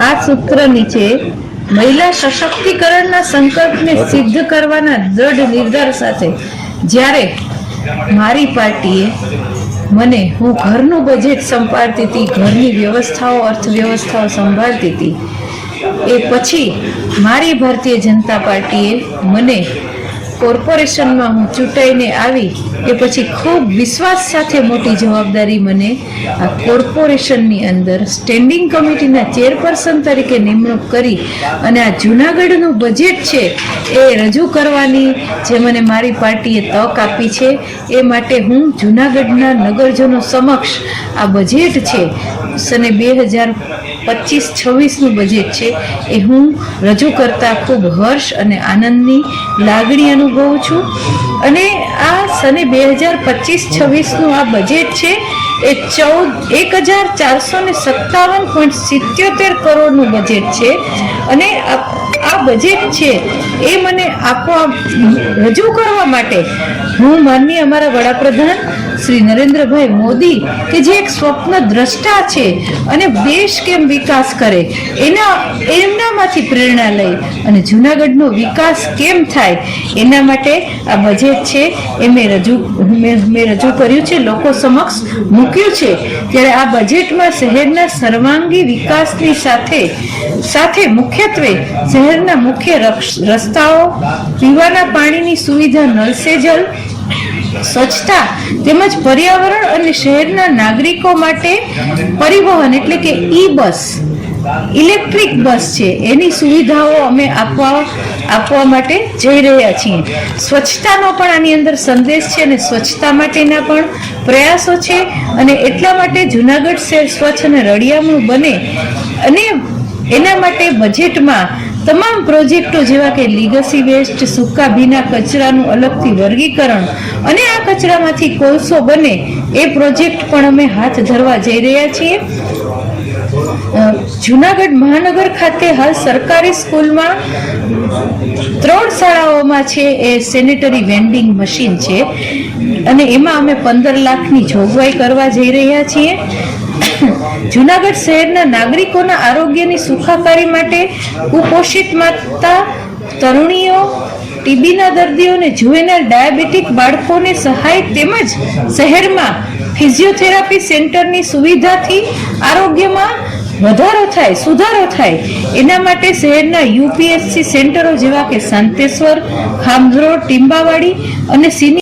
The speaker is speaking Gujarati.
આ સૂત્ર નીચે મહિલા સશક્તિકરણના સંકલ્પને સિદ્ધ કરવાના દ્રઢ નિર્ધાર સાથે જ્યારે મારી પાર્ટીએ મને હું ઘરનું બજેટ સંભાળતી હતી ઘરની વ્યવસ્થાઓ અર્થવ્યવસ્થાઓ સંભાળતી હતી એ પછી મારી ભારતીય જનતા પાર્ટીએ મને કોર્પોરેશનમાં હું ચૂંટાઈને આવી એ પછી ખૂબ વિશ્વાસ સાથે મોટી જવાબદારી મને આ કોર્પોરેશનની અંદર સ્ટેન્ડિંગ કમિટીના ચેરપર્સન તરીકે નિમણૂક કરી અને આ જૂનાગઢનું બજેટ છે એ રજૂ કરવાની જે મને મારી પાર્ટીએ તક આપી છે, એ માટે હું જૂનાગઢના નગરજનો સમક્ષ આ બજેટ છે, સને બે હજાર પચીસ છવ્વીસનું બજેટ છે એ હું રજૂ કરતાં ખૂબ હર્ષ અને આનંદની લાગણી અનુભવું છું. અને આ સને બે હજાર પચીસ છવ્વીસનું આ બજેટ છે એ ચૌદ, એક હજાર ચારસો ને સત્તાવન પોઈન્ટ સિત્યોતેર કરોડનું બજેટ છે. અને આ બજેટ છે એ મને આપવા, રજૂ કરવા માટે હું માનની અમારા વડાપ્રધાન શ્રી નરેન્દ્રભાઈ મોદી, કે જે એક સ્વપ્ન દ્રષ્ટા છે અને દેશ કેમ વિકાસ કરે, એના, એમનામાંથી પ્રેરણા લઈ અને જૂનાગઢનો વિકાસ કેમ થાય, એના માટે આ બજેટ છે, એ મેં રજૂ મેં રજૂ કર્યું છે, લોકો સમક્ષ મૂક્યું છે. ત્યારે આ બજેટમાં શહેરના સર્વાંગી વિકાસની સાથે સાથે મુખ્યત્વે શહેરના મુખ્ય રસ્તાઓ, પીવાના પાણીની સુવિધા, નળ સે જલ સ્વચ્છતા તેમજ પર્યાવરણ અને શહેરના નાગરિકો માટે પરિવહન એટલે કે ઈ બસ ઇલેક્ટ્રિક બસ છે. એની સુવિધાઓ અમે આપવા આપવા માટે જઈ રહ્યા છીએ. સ્વચ્છતાનો પણ આની અંદર સંદેશ છે અને સ્વચ્છતા માટેના પણ પ્રયાસો છે અને એટલા માટે જુનાગઢ શહેર સ્વચ્છ અને રળિયામણું બને અને એના માટે બજેટમાં તમામ પ્રોજેક્ટો જેવા કે લીગસી વેસ્ટ સૂકા ભીના કચરાનું અલગથી વર્ગીકરણ અને આ કચરામાંથી કોલસો બને એ પ્રોજેક્ટ પણ અમે હાથ ધરવા જઈ રહ્યા છીએ. જુનાગઢ મહાનગર ખાતે હાલ સરકારી સ્કૂલમાં ત્રણ શાળાઓમાં છે એ સેનેટરી વેન્ડિંગ મશીન છે અને એમાં અમે પંદર લાખની જોગવાઈ કરવા જઈ રહ્યા છીએ. જુનાગઢ શહેરના નાગરિકોના આરોગ્યની સુખાકારી માટે કુપોષિત માતા તરુણીઓ, ટીબીના દર્દીઓને જુએનાઇલ ડાયાબિટીક બાળકોને સહાય તેમજ શહેરમાં ફિઝિયોથેરાપી સેન્ટરની સુવિધાથી આરોગ્યમાં વધારો થાય, સુધારો થાય. એના માટે શહેરના યુપીએસસી સેન્ટરો જેવા કે શાંતેશ્વર ખામરોડ ટીંબાવાડી અને સિનિયર